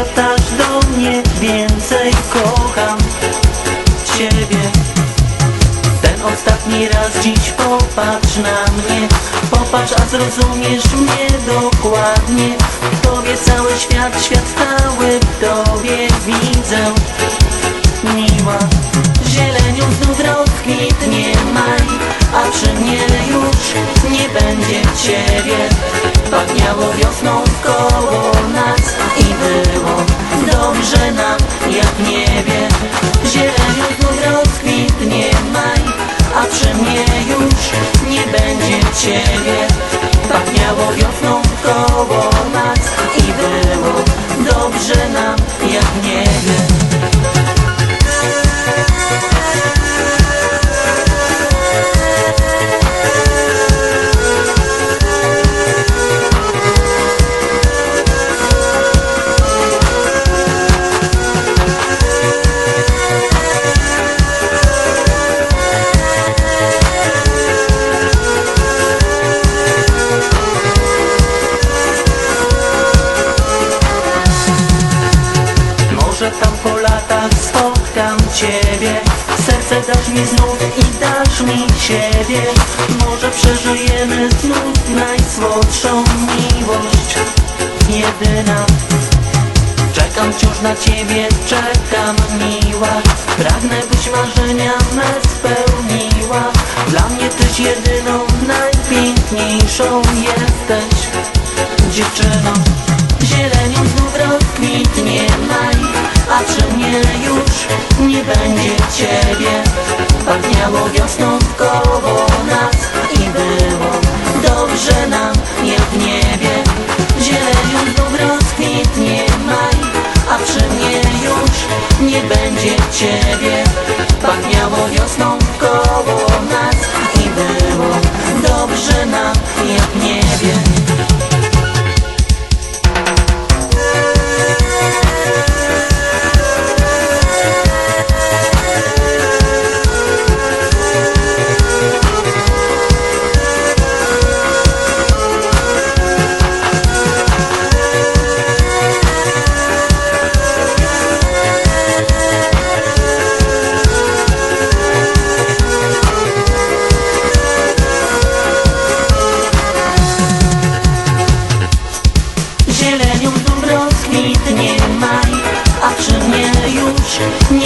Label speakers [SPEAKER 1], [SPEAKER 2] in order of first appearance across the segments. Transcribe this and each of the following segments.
[SPEAKER 1] gadasz do mnie Więcej kocham Ciebie. Ten ostatni raz dziś popatrz na mnie. Popatrz, a zrozumiesz mnie dokładnie. Tobie cały świat, świat cały w Tobie widzę. Nie ma Zielenią znów rozkwitnie maj A przy mnie już nie będzie Ciebie. Pachniało wiosną w koło będzie Może tam po latach spotkam Ciebie. Serce dasz mi znów i dasz mi siebie. Może przeżyjemy znów najsłodszą miłość. Jedyna. Czekam wciąż na Ciebie, czekam miła. Pragnę byś marzenia me spełniła. Dla mnie Tyś jedyną, najpiękniejszą jesteś. Dziewczyną nie będzie Ciebie Pachniało wiosną koło nas I było dobrze nam jak w niebie. Zielenią znów rozkwitnie maj A przy mnie już nie będzie Ciebie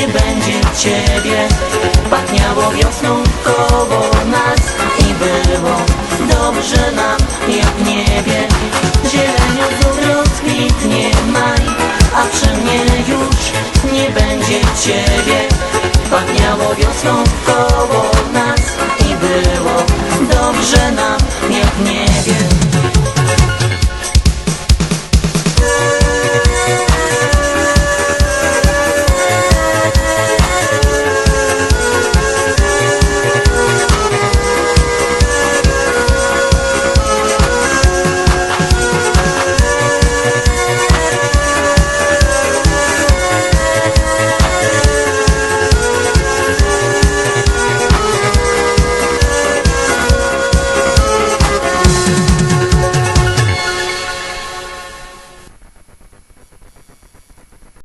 [SPEAKER 1] nie będzie Ciebie. Pachniało wiosną koło nas I było dobrze nam jak w niebie. Zielenią rozkwitnie maj A przy mnie już nie będzie Ciebie. Pachniało wiosną koło